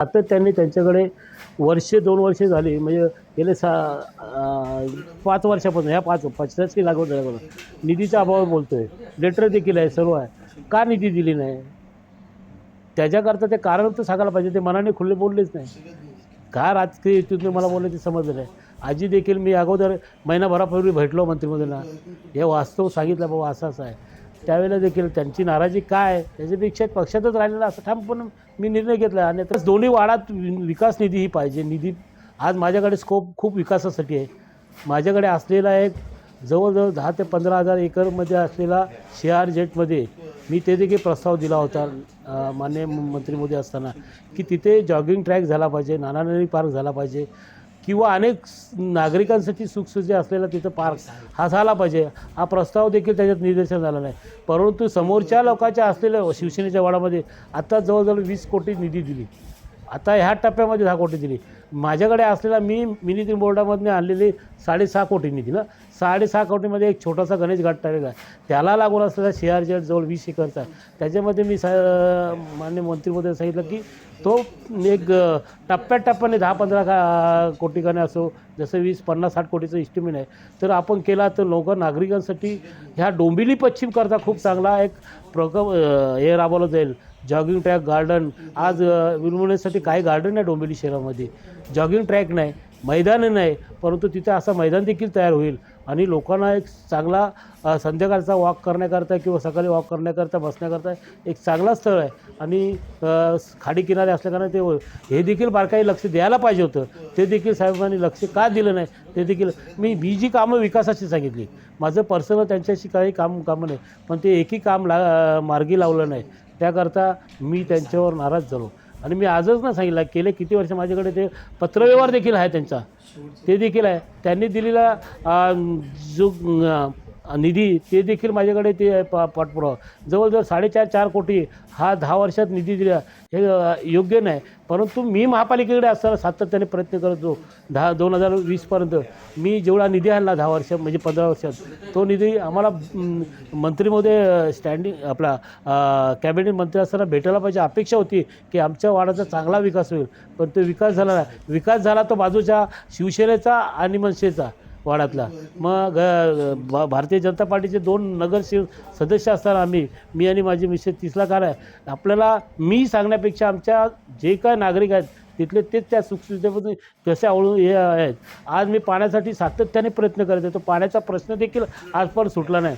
आता त्यांनी त्यांच्याकडे वर्षे दोन वर्षे झाली म्हणजे गेले सा पाच वर्षापासून ह्या पाच पचराची लागवड झाल्यापासून निधीचा अभाव बोलतो आहे लेटर देखील आहे सर्व आहे. का निधी दिली नाही? त्याच्याकरता ते कारण तर सांगायला पाहिजे ते मनाने खुले बोललेच नाही. का राजकीय युतीतून मला बोलले ते समजलं नाही? आजी देखील मी अगोदर महिनाभरापूर्वी भेटलो मंत्रिमंत्र्यांना हे वास्तव सांगितलं बाबा असं असं आहे. त्यावेळेला देखील त्यांची नाराजी काय? आहे, त्याच्यापेक्षा पक्षातच राहिलेला असं ठामपणे मी निर्णय घेतला. आणि तर दोन्ही वाडात वि- विकास निधी ही पाहिजे. निधी आज माझ्याकडे स्कोप खूप विकासासाठी आहे. माझ्याकडे असलेला एक जवळजवळ दहा ते पंधरा हजार एकरमध्ये असलेला शेआर जेटमध्ये मी ते देखील प्रस्ताव दिला होता अं, माननीय मंत्री मोदी असताना की तिथे जॉगिंग ट्रॅक झाला पाहिजे नानानरी पार्क झाला पाहिजे. किंवा अनेक नागरिकांसाठी सुखसुविधा असलेला तिथं पार्क हा झाला पाहिजे. हा प्रस्ताव देखील त्याच्यात निर्देशन झाला नाही. परंतु समोरच्या लोकांच्या असलेल्या शिवसेनेच्या वाडामध्ये आत्ता जवळजवळ वीस कोटी निधी दिली. आता ह्या टप्प्यामध्ये दहा कोटी दिली. माझ्याकडे असलेला मी मिनी बोर्डामधून आणलेली साडेसहा कोटी निधी ना. साडेसहा कोटीमध्ये एक छोटासा गणेश घाट टाकलेला आहे. त्याला लागून असलेला सी आर जेड जवळ वीस एकरचा त्याच्यामध्ये मी सा मान्य मंत्रीमध्ये सांगितलं की तो एक टप्प्याटप्प्याने दहा पंधरा का कोटी गाणे असो जसं वीस पन्नास साठ कोटीचं इस्टिमेट आहे. तर आपण केला तर लोक नागरिकांसाठी ह्या डोंबिवली पश्चिमकरता खूप चांगला एक प्रक हे राबवलं जाईल. Jogging track garden. आज अ, काही गार्डन नाही डोंबिवली शहरामध्ये. जॉगिंग ट्रॅक नाही मैदान नाही परंतु तिथे असं मैदान देखील तयार होईल. आणि लोकांना एक चांगला संध्याकाळचा वॉक करण्याकरता किंवा सकाळी वॉक करण्याकरता बसण्याकरता एक चांगला स्थळ आहे. आणि खाडी किनारे असल्याकारणे ते हे देखील बारकाई लक्ष द्यायला पाहिजे होतं. ते देखील साहेबांनी लक्ष का दिलं नाही? ते देखील मी ही जी कामं विकासाची सांगितली माझं पर्सनल त्यांच्याशी काही काम कामं नाही पण ते एकही काम ला मार्गी लावलं नाही. त्याकरता मी त्यांच्यावर नाराज झालो. आणि मी आजच ना सांगितलं गेले किती वर्ष माझ्याकडे ते पत्रव्यवहार देखील आहे त्यांचा. ते देखील आहे. त्यांनी दिलेला जो निधी ते देखील माझ्याकडे ते प पा पाठपुरावा. जवळजवळ साडेचार चार कोटी हा दहा वर्षात निधी दिला. हे योग्य नाही. परंतु मी महापालिकेकडे असताना सातत्याने प्रयत्न करतो दहा दोन हजार वीसपर्यंत मी जेवढा निधी आणला दहा वर्ष म्हणजे पंधरा वर्षात तो निधी आम्हाला मंत्रीमध्ये स्टँडिंग आपला कॅबिनेट मंत्री असताना भेटायला पाहिजे अपेक्षा होती की आमच्या वाडाचा चांगला विकास होईल. पण तो विकास झाला नाही. विकास झाला तो बाजूच्या शिवसेनेचा आणि मनसेचा. वाड्यातला. मग अ, भा- भारतीय जनता पार्टीचे दोन नगरसेवक सदस्य असताना आम्ही मी आणि माझी मिसेस तिसला कार आहे आपल्याला मी सांगण्यापेक्षा आमच्या जे काय नागरिक आहेत तिथले तेच त्या सुखसुविधेमध्ये कसे आवळून हे आहेत. आज मी पाण्यासाठी सातत्याने प्रयत्न करत आहे तो पाण्याचा प्रश्न देखील आज पण सुटला नाही.